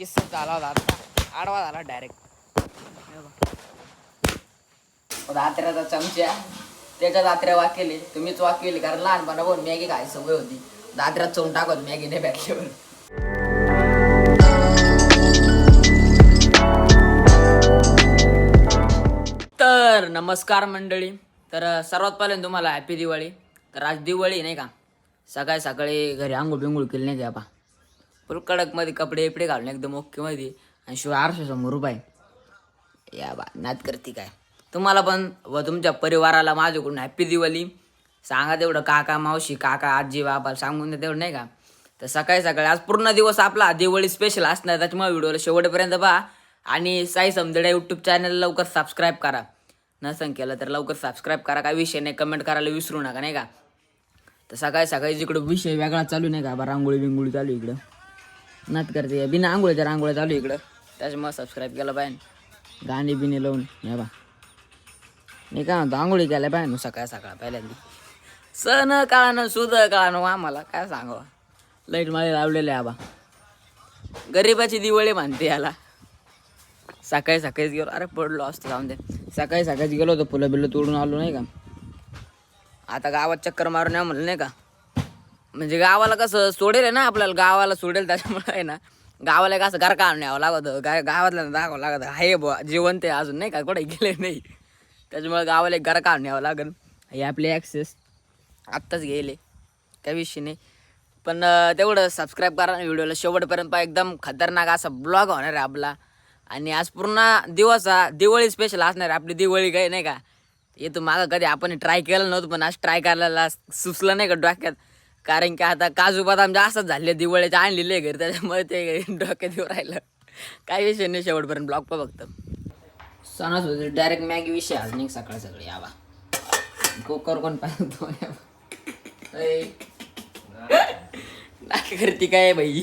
किस्सा झाला होता आता. आडवा झाला डायरेक्ट हो, दात्र्याचा चमच्या त्याच्या दात्र्या वाकेले. तुम्हीच वाकेले कारण लहानपणा मॅगी खाय सवय होती. दात्र्यात चोन टाकत मॅगीने भेटल्यावर. तर नमस्कार मंडळी. तर सर्वात पहिल्यांदा तुम्हाला हॅपी दिवाळी. तर आज दिवाळी नाही का? सकाळी सकाळी घरी आंघोळ बिंघोळ केली नाही का बा कडकमध्ये कपडे बिपडे घालून एकदम ओके मध्ये आणि शिवाय आरशे समोर रुपये या बा नात करते काय तुम्हाला पण व तुमच्या परिवाराला माझ्याकडून हॅप्पी दिवाळी सांगा तेवढं काका मावशी काका आजी बाबा सांगून द्या तेवढं नाही का तर सकाळी सकाळी आज पूर्ण दिवस आपला दिवाळी स्पेशल असणार त्याच्यामुळे व्हिडिओला शेवटपर्यंत पहा आणि साई समजड्या यूट्यूब चॅनल लवकर सबस्क्राईब करा नसन केलं तर लवकर सबस्क्राईब करा काय विषय नाही कमेंट करायला विसरू नका नाही का तर सकाळी सकाळी जिकडं विषय वेगळा चालू नाही का बा रांगोळी बिंगोळी चालू इकडं नात करते. बिना आंघोळीच्या रांगोळ्या चालू इकडं. त्याच्यामुळे सबस्क्राईब केलं पाहिजे. गाणी बिने लावून हे बा. मी काय म्हणतो आंघोळी केल्या पाहिजे सकाळ सकाळ पहिल्यांदा. सण काळानं सुद काळानं हो आम्हाला काय सांगावं. लाइट माळे लावलेले आबा गरीबाची दिवाळी म्हणते याला. सकाळी सकाळीच गेलो. अरे पडलो असतो जाऊन दे. सकाळी सकाळीच गेलो होतो फुलं बिलं तोडून आलो नाही का? आता गावात चक्कर मारून या म्हणलं नाही का? म्हणजे गावाला कसं सोडेल आहे ना आपल्याला गावाला सोडेल त्याच्यामुळे आहे ना गावाला कसं घर काढून न्यावं लागत गा गावातल्या दाखवावं लागत आहे बुवा जिवंत आहे अजून नाही का? कुठे गेले नाही. त्याच्यामुळे गावाला एक घर काढून लागेल. हे आपले ॲक्सेस आत्ताच गेले. त्या विषय नाही. पण तेवढं सबस्क्राईब करा ना व्हिडिओला शेवटपर्यंत एकदम खतरनाक असा ब्लॉग होणार आहे आपला. आणि आज पूर्ण दिवस हा दिवाळी स्पेशल असणार आहे. आपली दिवाळी काही नाही का? येतो मागं कधी आपण ट्राय केलं नव्हतं पण आज ट्राय करायला सुचलं नाही का डोक्यात? कारण की आता काजू बदाम जास्तच झाले दिवाळीचे आणलेले घरी त्याच्यामुळे ते डोक्यात येऊ राहिलं. काही विषय नाही शेवटपर्यंत ब्लॉग पण बघतो सणास होते डायरेक्ट मॅगी विषय आज नाही सकाळ सकाळी यावा कुकर कोण पाहिजे नाही करते काय बाई?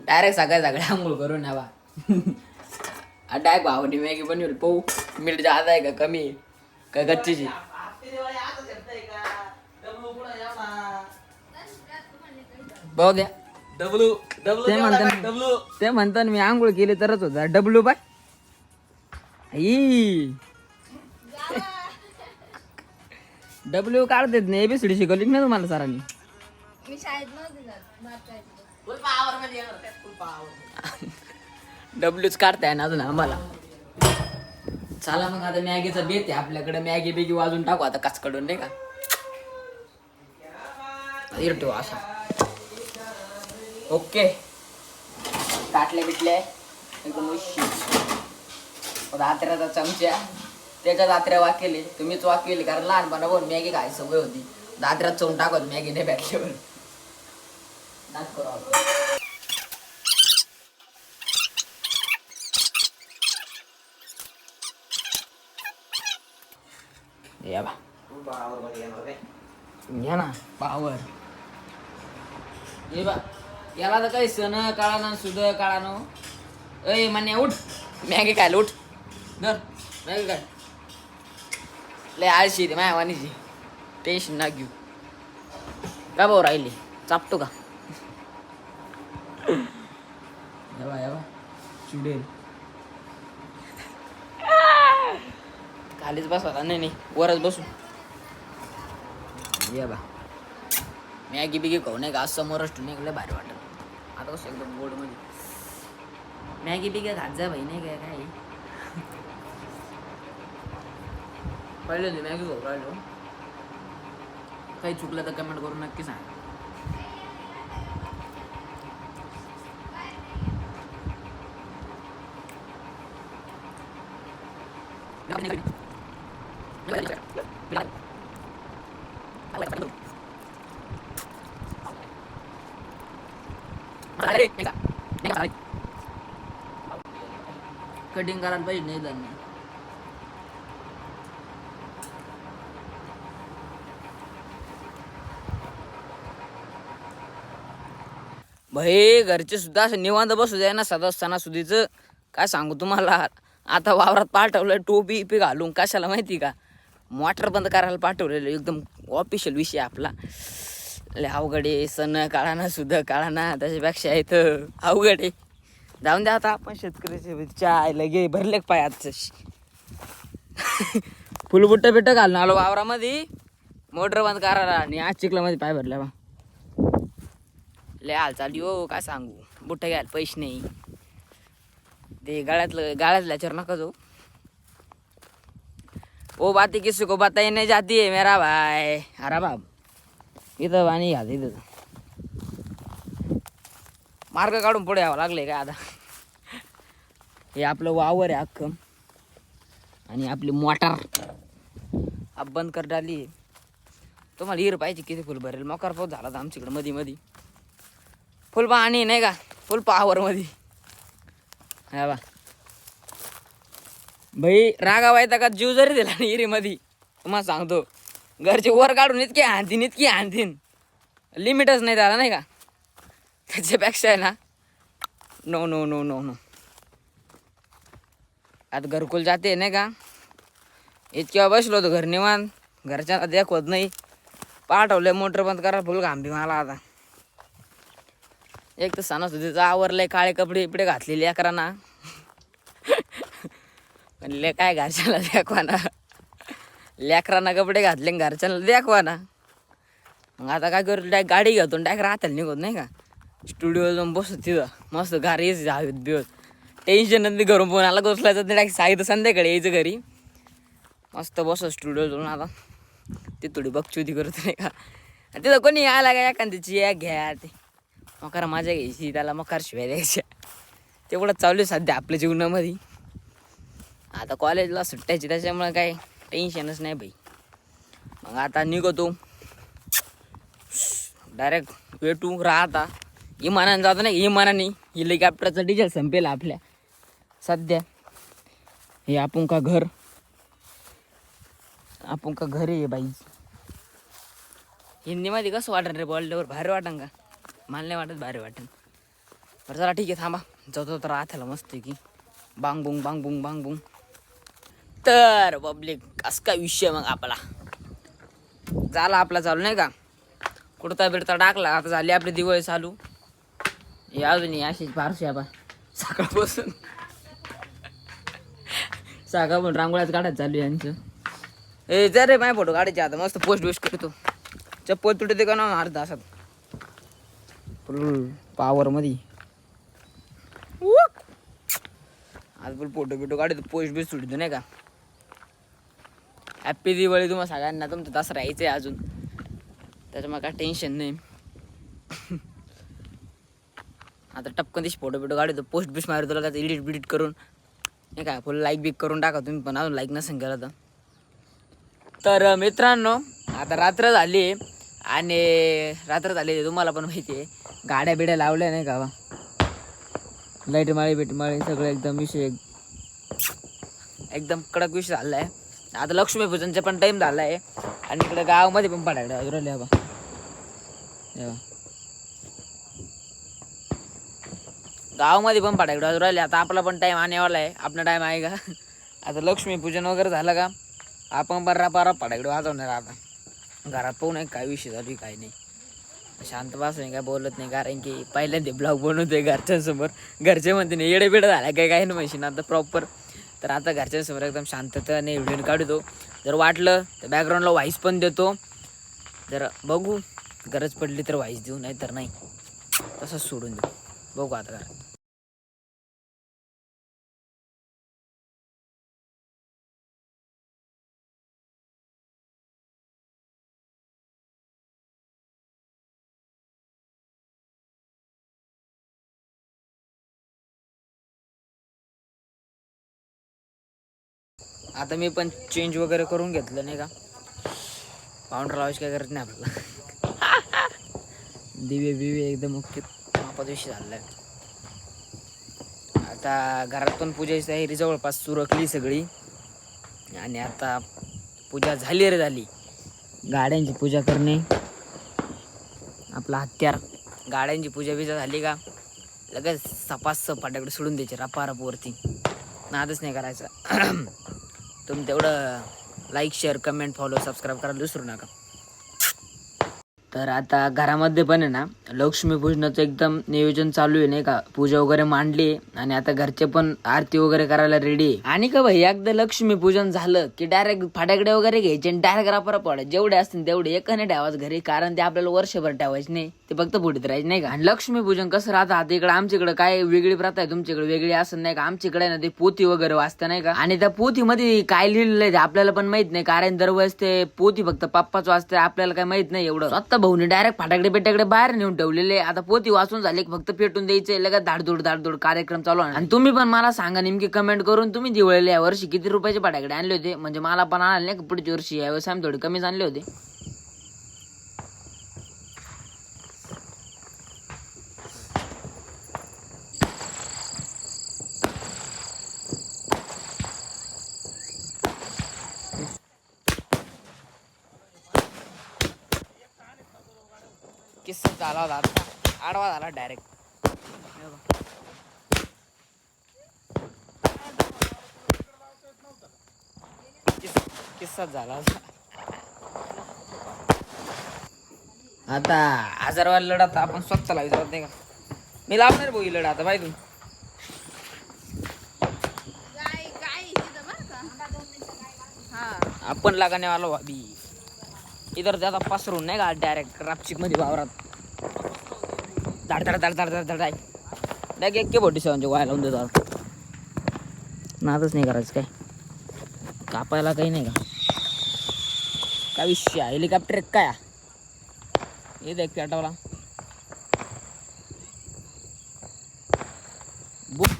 डायरेक्ट सकाळ सकाळी आंघोळ करून यावा डायरेक्ट भावनी मॅगी बनवली पाहू. मीठ जादा आहे का कमी आहे? का गच्चीची? भाऊ द्या. डब्लू डब्लू ते म्हणतात डब्लू. ते म्हणतात मी आंघोळ केली तरच होता. W bye. आई. डब्ल्यू काढतात नाही एबीसीडी शिकवली ना तुम्हाला सरांनी. मी शाळेत नव्हते जात बाप डब्ल्यूच काढताय ना अजून आम्हाला. चला मग आता मॅगीचा बेत आहे आपल्याकडे. मॅगी बिगी वाजून टाकू आता काचकडून नाही का? इरटो असा. ओके. काटले बिटले. एकदम उशी दात्र्याचा चमच्या त्याच्या दात्र्या वाकेले तुम्हीच वाकेले कारण लहानपणा बघून मॅगी खाय सवय होती. दात्र्यात चोन टाकत मॅगीने भेटल्यावर करू आपण. या बा. घ्या ना. पावर ये बा. याला तर काही सण काळाना सुद काळानो. अय मान्या उठ. मॅगी काय उठ. धर मॅगी काय लय आळशी रे माया वाणीची टेन्शन ना घेऊ. का भाऊ राहिली? चापतो का? याबा याबा चुडेल खालीच बसवा नाही नाही. वरच बसू ये बा. मॅगी बिगी खाऊ नाही का आज समोरच ठेवून भारी वाटत आता कसं एकदम बोर्डमध्ये. मॅगी बिगी खात जा भाई नाही काय काय? पाहिलं मॅगी खाऊ राहिलो काही चुकलं तर कमेंट करून नक्की सांग. कटिंग करायला पाहिजे नाही त्यांनी भाई घरचे सुद्धा असं निवांत बसू द्या ना सदा सणासुदीचं काय सांगू तुम्हाला? आता वावरात पाठवलं टोपी इपी घालून कशाला माहिती का? मोटर बंद करायला पाठवलेलं एकदम ऑफिशियल विषय आपला. लय अवघड आहे सण काळाना सुद्धा काळाना त्याच्यापेक्षा इथं अवघड आहे. जाऊन द्या आता आपण शेतकऱ्याचे चाय लगे भरले पाय आजचं? फुलबुट्ट बिट्ट घालून आलो वावरामध्ये. मोटर बंद करायला आणि आज चिखलामध्ये पाय भरले बा. लय हाल चालली हो काय सांगू? बुट्ट घ्यायला पैसे नाही. ते गाळ्यातलं गाळ्यातलं याच्यावर नका जाऊ. ओ बाती किसी को बताई नहीं जाती है मेरा भाई. अरा बाब इथं पाणी घाल इथं. मार्ग काढून पुढे यावं लागले काय आता? हे आपलं वावर आहे अख्खं. आणि आपली मोटार. आप बंद कर डाली. तुम्हाला हिर पाहिजे किती फुल भरेल. मोकार पाऊस झाला तर आमच्याकडे मधी मधी. फुल पाणी नाही का? फुल पावर हा बा. भाई रागा व्हायचा का? जीव जरी दिला ना हिरीमध्ये तुम्हाला सांगतो. घरचे वर काढून इतके हानतीन इतकी हानतीन लिमिटच नाही त्याला नाही का? त्याच्यापेक्षा आहे ना. No no no no no आता घरकुल जाते नाही का? इतक्या बसलो होतो घर निवान घरच्यांना देखवत नाही. पाठवलंय मोटर बंद करा फुल घांबी मला आता. एक तर सणासुदीचं आवरलंय काळे कपडे इकडे घातलेले अकरांना. पण ले काय घरच्याला दाखवा ना लेकरांना कपडे घातले घरच्यांना देखवा ना मग आता काय करू डायरेक्ट गाडी घेतो डायरेक्ट राहताल निघत नाही का? स्टुडिओ जाऊन बसतो तिथं. मस्त गाडी यायचं हवेत बिवत. टेन्शन नाही घरून फोनाला घुसलायचं ते डायरेक्ट सांगितलं संध्याकाळी यायचं घरी. मस्त बसतो स्टुडिओ जाऊन आता. ते थोडी बकचुती करत नाही का. तिथं कोणी आला का एखाद्याची या घ्या ते. मकार मजा घ्यायची त्याला मकार शिवाय द्यायच्या तेवढं चालू आहे सध्या आपल्या जीवनामध्ये. आता कॉलेजला सुट्ट्याची त्याच्यामुळे काय टेन्शनच नाही भाई मग आता निघतो. डायरेक्ट भेटू राहता. इमानाने जातो नाही इमानाने हेलिकॉप्टरचं डिझेल संपेल आपल्या. सध्या. हे आपण का घर? आपण का घर आहे बाई? हिंदीमध्ये कसं वाटन रे बोलल्यावर? भारी वाटन का? मला नाही वाटत भारी वाटन. बरं चला ठीक आहे थांबा. जातो तर आथ्याला मस्त की. बांग बुंग बांग बुंग बांग बुंग. तर पब्लिक कस काय विषय मग आपला? झाला आपला चालू नाही का? कुडता बिडता टाकला. आता झाली आपली दिवाळी चालू. हे अजून अशीच फारशी बा सकाळपासून सकाळपासून रांगोळ्याच काढायचं चालू आहे यांचं. ए जा रे माझे फोटो काढायचे आता मस्त पोस्ट बिस्ट करतो. चप्पल तुटते का ना अर्धा असत फुल पावर आज पण फोटो बिटो काढतो पोस्ट बिस्ट सुटतो नाही का? हॅप्पी दिवाळी तुम्हाला सगळ्यांना तुमचं दसरा राहायचं आहे अजून. त्याच्यामुळे काय टेन्शन नाही. आता टपकन दिवशी फोटो बिटो काढतो पोस्ट बिस्ट मारतो तुला एडिट बिडिट करून. नाही काय फुल लाईक बिक करून टाका तुम्ही पण. अजून लाईक नसेल केलं तर. तर मित्रांनो आता रात्र झाली आणि रात्र झाली तुम्हाला पण माहिती आहे. गाड्या बिड्या लावल्या नाही का? बा लाइट माळी बिट माळी सगळं एकदम विषय एकदम कडक विषय झाला आहे आता लक्ष्मीपूजनचा पण टाईम झाला आहे आणि इकडे गावामध्ये पण पडायला राहिले बा हे बा. गावामध्ये पण फटाकडे राहिले. आता आपला पण टाईम आणेवाला आहे. आपला टाईम आहे का? आता लक्ष्मीपूजन वगैरे झालं का? आपण बरा बरा फटाकडे वाजवणार आता. घरात पाहून नाही काय विषय झाली काही काय नाही. शांत बसून काय बोलत नाही. कारण की पहिल्यांदा ब्लॉग बनवतोय घरच्यांसमोर घरचे म्हणते नाही येडे बिडे झाला काय काही नाही म्हणशील. आता प्रॉपर तर आता घरच्यांसमोर एकदम शांततेने व्हिडिओ काढतो. जर वाटलं तर बॅकग्राऊंडला व्हाईस पण देतो. जर बघू गरज पडली तर व्हाईस देऊ नाही तर नाही. तसंच सोडून देऊ. बघू आता आता मी पण चेंज वगैरे करून घेतलं नाही का? पाऊंडर लावायची काय करत नाही आपल्याला. दिवे बिवे एकदम ओके मापात विषय आता घरात पण पूजाची तयारी जवळपास सुरकली सगळी. आणि आता पूजा झाली रे झाली. गाड्यांची पूजा करणे. आपला हत्यार. गाड्यांची पूजा बिजा झाली का? लगेच सपास सपाट्याकडे सोडून द्यायचे रपारपवरती. नादच नाही करायचा. तुम्ही तेवढं like share comment follow subscribe करायला विसरू नका. तर आता घरामध्ये पण आहे ना लक्ष्मी पूजनाचं एकदम नियोजन चालू आहे नाही का? पूजा वगैरे मांडली आणि आता घरचे पण आरती वगैरे करायला रेडी आहे. आणि का भाई एकदा लक्ष्मी पूजन झालं की डायरेक्ट फाट्याकडे वगैरे घ्यायचे आणि डायरेक्ट रापरा पडायचे. जेवढे असतील तेवढे एक नाही ठेवायचं घरी कारण ते आपल्याला वर्षभर ठेवायचे नाही. ते फक्त पुढे राहायचे नाही का? आणि लक्ष्मी पूजन कसं राहतं? आता इकडे आमच्याकडे काय वेगळी प्रथा आहे तुमच्याकडे? वेगळी असं नाही का? आमच्याकडे ना ते पोती वगैरे वाचतं नाही का? आणि त्या पोथीमध्ये काय लिहिलेलं आहे ते आपल्याला पण माहीत नाही कारण दरवेळेस ते पोती फक्त पप्पाच वाचते आपल्याला काय माहीत नाही एवढं. स्वतः भाऊने डायरेक्ट फाटाकडे पेटाकडे बाहेर नेऊन ठेवलेले आता पोती वाचून झाले की फक्त पेटून द्यायचे लगेच धाडधूड धाडधूड कार्यक्रम चालू आणि तुम्ही पण मला सांगा नेमकी कमेंट करून तुम्ही दिवाळीला या वर्षी किती रुपयाचे फटाकडे आणले होते? म्हणजे मला पण आणले नाही का पुढच्या वर्षी यावेळेस आम्ही थोडे कमीच आणले होते. होता आता. आडवा झाला डायरेक्ट किस्सा झाला आता हजारवार लढा आपण स्वतः लावायचं नाही का? मी लावणार भाऊ लढा आता पाहिजे हा. आपण लगाने वाला भाभी. इधर ज्यादा पसरून नाही का डायरेक्ट रापचिकमध्ये वावरात? धाड धाड धाड धाड धाड धाड डायरेक्ट एक के बोटी सेवांचे वाया लावून देतो नादच नाही करायचं काय? कापायला काही नाही का? काय विषय हेलिकॉप्टर काय? हे देख पेटवला. बुम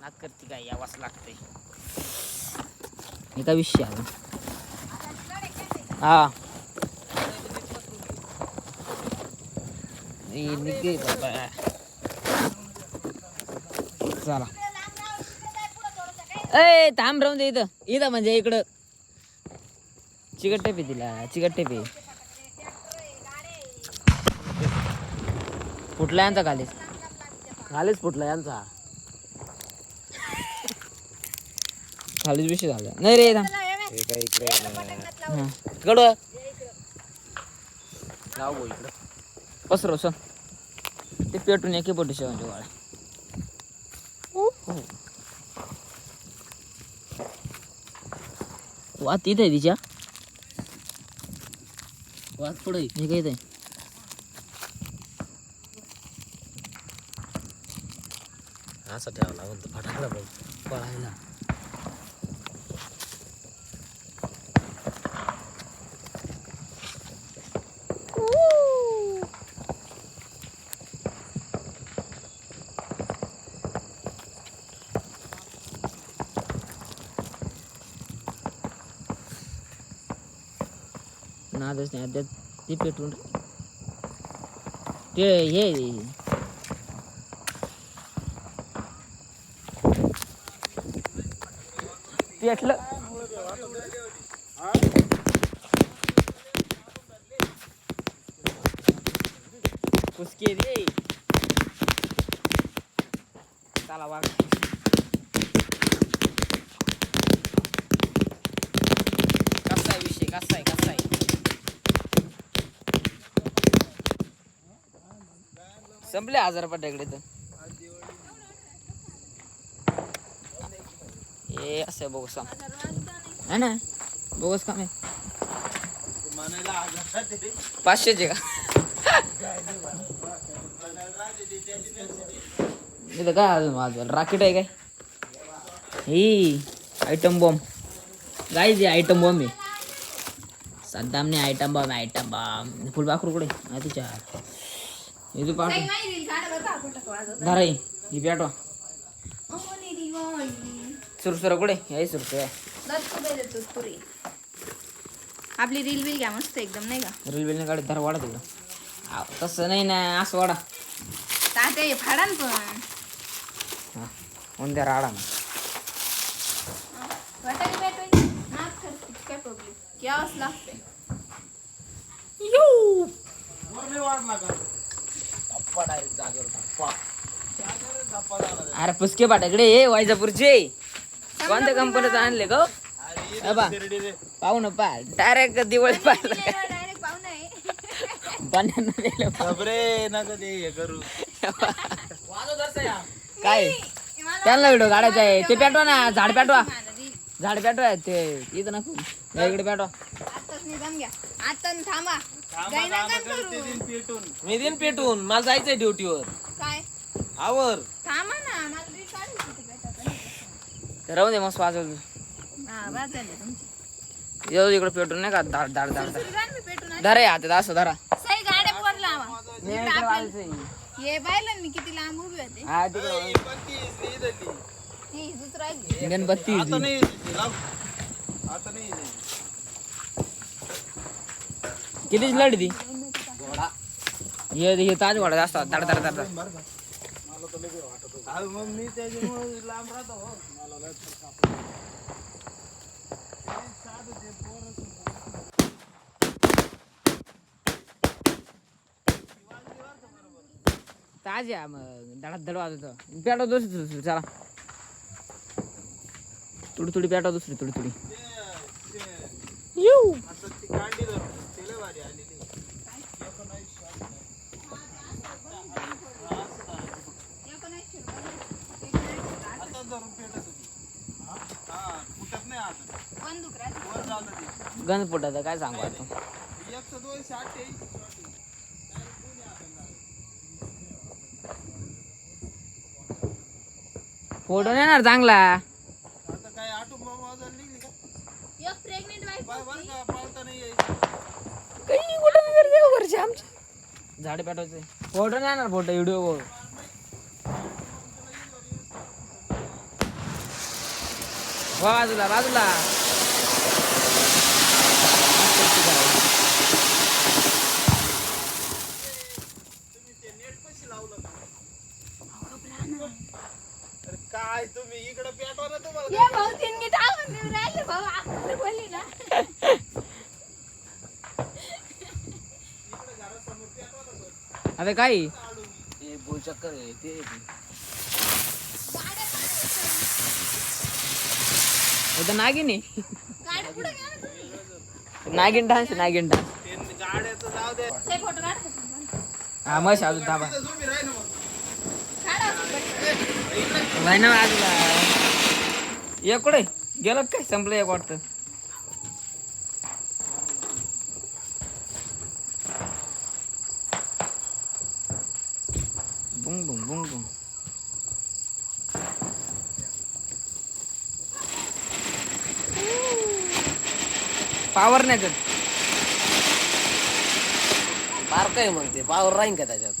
नाद करते काय? यावाच लागतंय. हे काय विषय हा. निघे बाबा. चला. ए थांब राहून दे इथं. इथं म्हणजे इकडं. चिकट टेपी तिला चिकट टेपी फुटला यांचा खालीच. खालीच फुटला यांचा. खालीच विषय झाला. नाही रे थांब. हा. इकडं. इकडं. पसरव सर ते पेटून एके पोटी शेवांचे वाळा वात इथं आहे तिच्या वात पुढे हे काय इथं आहे? असं ठेवावं लागून तर फटाकडा बघ पळायला नादच नाही त्यात ते पेटून ते हे पेटलं कुसके रे चला वाघ संपले हज़ार तर हे असं बोगस काम. है ना? बोगस काम आहे. पाचशेचे का? इथं काय अजून राकेट आहे काय? ही आयटम बॉम्ब गाई जे बॉम्ब आहे. बॉम्ब ही ही पेटवा अमोनी दिवाळी. सुरसुरा कुठे? हे सुरसुरा बेले तू आपली रील बिल घ्या मस्त एकदम नाही का? रेल्वेने गाडी धरा वाढा तिकडं तसं नाही ना असं वाडा ताते फाडान पण. हा उंद्या राडा ना फटाके अरे पुसके पाटाकडे हे वायजापूरचे कोणत्या कंपनीचं आणले ग? पाहू ना पा डायरेक्ट दिवाळी पाहिलं डायरेक्ट पाहुणा आहे बनाना दिलं. खबरे नका ते हे करू. काय? त्यांना व्हिडिओ काढायचा आहे. ते पेटवा ना झाड पेटवा. झाड पेटवा ते इथं नको. या इकडे पेटवा. आत्ताच निघान घ्या. आता थांबा. करू. मी दिन पेटून. मला जायचंय ड्युटीवर. काय? आवर. थांबा ना मला होती. राहू दे मस्त वाजव हा वाज झाले तुमची. येऊ इकडे पेटून नाही का? धाड धाड धाड सुरसुरी गाण मी पेटून आली. धरा हातात असं धरा. सही गाड्या वर लावा मी इकडे वाजायचंय. हे पाहिलं मी किती लांब उभी होते. हा तिकडे ती दुसरा आहे. गणपती आता नाही लाव. आता नाही कितीच लढ ती? हे ताज घोडा जास्त धड धड धड हो. ताज आहे मग. धडात धड वाजवतो. पेटवा दुसरी दुसरी चला. थोडी थोडी पेटवा दुसरी थोडी थोडी येऊ आता ती कांडी धरून ते लय भारी आलेली आता धरून पेटत होती. हा फुटत नाही आता बंदूक राहते. वर जातं ते. गंज फुटायचं काय सांगू आता? एकशे दोनशे अठ्ठ्याऐंशी फोटो येणार चांगला. आता काय आटो वाजायला निघली का? एक प्रेग्नेंट वाईफ बाय बरं का पाळता नाही यायचं. काही कुठं नाही करते हो घरचे आमच्या झाडे पेटवायचे. फोटो नाही येणार फोटो व्हिडिओ बाजूला बाजूला अरे काय तुम्ही इकडे पेटवा ना तुम्हाला ये भाऊ तीन गीत आवडून देऊ राहिले भाऊ आपण बोलली ना. अबे काय? ते बोल चक्कर आहे ते. इथं नागिन. आहे. नागिन डान्स नागिन डान्स? हा मग अजून थांबा. ना बाजूला ये कुठे? गेलं काय? संपलं एक वाटतं बुंग बुंग बुंग बुंग पावर नाही बारक आहे मग ते पावर राहीन का त्याच्यात?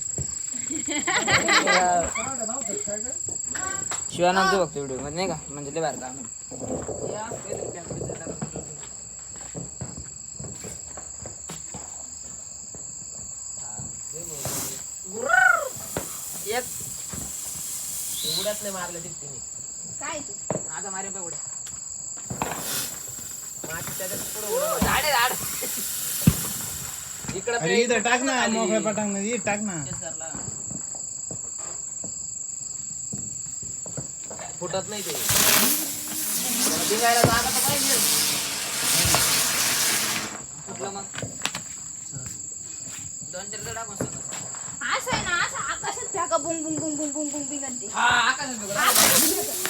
शिवानंद बघतो व्हिडिओमध्ये नाही का? म्हणजे लय बाहेर काम एक. उड्यात नाही मारलं तिने. काय? तू आता मारे बघ उड्या. माती त्याच्यात पुढं उड्या झाड आहे, झाड इकडं अरे इथं टाक ना मोकळ्या पटांगमध्ये टाक ना. फुटत नाही ते. भिंगायला जागा तर पाहिजे. कुठलं मग. दोन चार. असं आहे ना असं आकाशात फेका बुंग बुंग बुंग बुंग बुंग बुंग बिगडते हा आकाशात.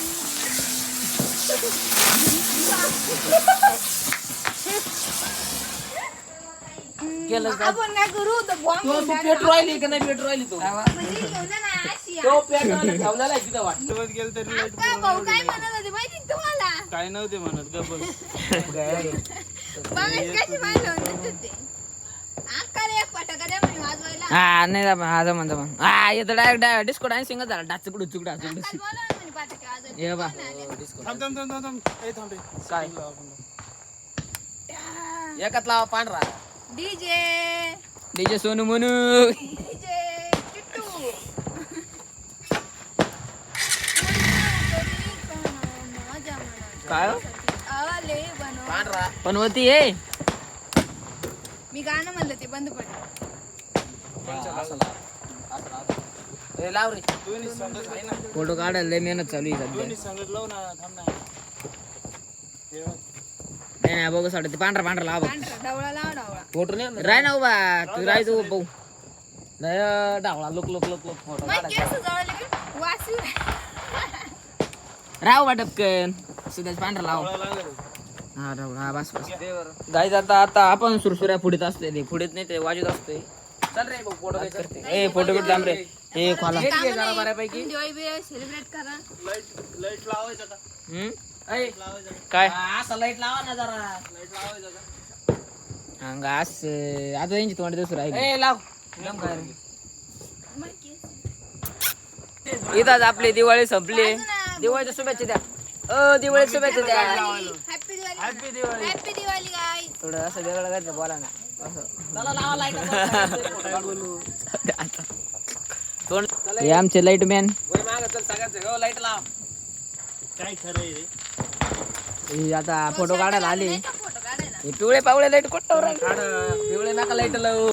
केलं का? आपण काय करू? तर बॉम्ब तू राहिली का नाही राहिली तू. म्हणजे घेऊन जा ना अशी तो पेट्रोल ठेवलेला आहे तिथं वाटतं. सोबत गेलं तरी लाइट अक्का भाऊ काय म्हणत होते माहिती का तुम्हाला? काय नव्हते म्हणत गप्प बघाच कशी मारलं होते. ते अक्काला एक फटाका द्या म्हणे वाजवायला. हा नाही हा जमा जमा हा येतं डायरेक्ट डिस्को डान्सिंग झाला. डाचकडू चुकडा म्हणे फटाके वाजवायला. ये बा. आले? थांब थांब थांब थांब थांब. ए, थांब रे. काय? एकात लावा पांढरा. डीजे. डीजे सोनू म्हणू डीजे किट्टू. काय हो? आले बनव. पांढरा. पण होती हे मी गाणं म्हणलं ते बंद पडलं ए, लाव रे आहे फोटो काढायला लय मेहनत चालू आहे सध्या दोन्ही संगत लाव ना थांब ना हे बघ. नाही बघू साडे ते पांढरा पांढरा लावा पांढरा डवळा लाव डवळा फोटो नाही? राय ना उभा तू राय तू भाऊ नाही डावळा लोक लोक लोक लोक फोटो वासी राव बा टपकन सुद्धा पांढरा लाव हा राव हा बस बस गाईज आता आता आपण सुरसुऱ्या पुढेत असतोय ते पुढेत नाही ते वाजत असतोय चल रे फोटो काय करते ए फोटो थांब रे हे खोला दिवाळी बिवाळी सेलिब्रेट करा लाइट लाइट लावायचं का? ऐ, काय? असा लाइट लावा ना जरा. लाइट लावायचं आता यांची तोंड ए लाव. इथंच आपली दिवाळी संपली. दिवाळीच्या शुभेच्छा द्या. अ दिवाळी शुभेच्छा द्या. Happy Diwali. Happy Diwali. Happy Diwali guys थोडं असं वेगळं करायचं बोला ना. असं. चला लावा लाइट आता. तोंड हे आमचे लाइट मॅन माग चल सगळ्याच. हो लाइट लाव. काय खरं आहे रे? हे आता फोटो काढायला आले. फोटो काढायला. हे पिवळे पावळे लाइट कुठं पिवळे नका लाइट लावू.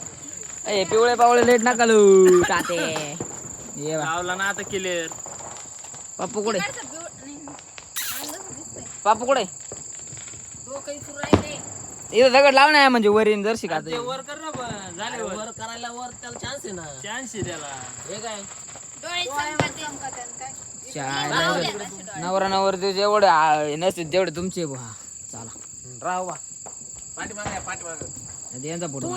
हे पिवळे पावळे लाइट नका लू ताते ये बा. लावला ना आता क्लिअर पप्पू कुठे? नाही, दिसतंय. पप्पू कुठे? डोकं. इथं दगड लाव ना म्हणजे वरीन जर ते वर कर ना पण झाले वर. वर करायला वर त्याला चान्स आहे ना. चान्स आहे त्याला. हे काय? डोळे चमकते. काय? नवरा नवर जेवढे आ- नसते तेवढे तुमचे बुवा. चला. राव बा. पाठीमाग पाठीमाग. यांचा फोटो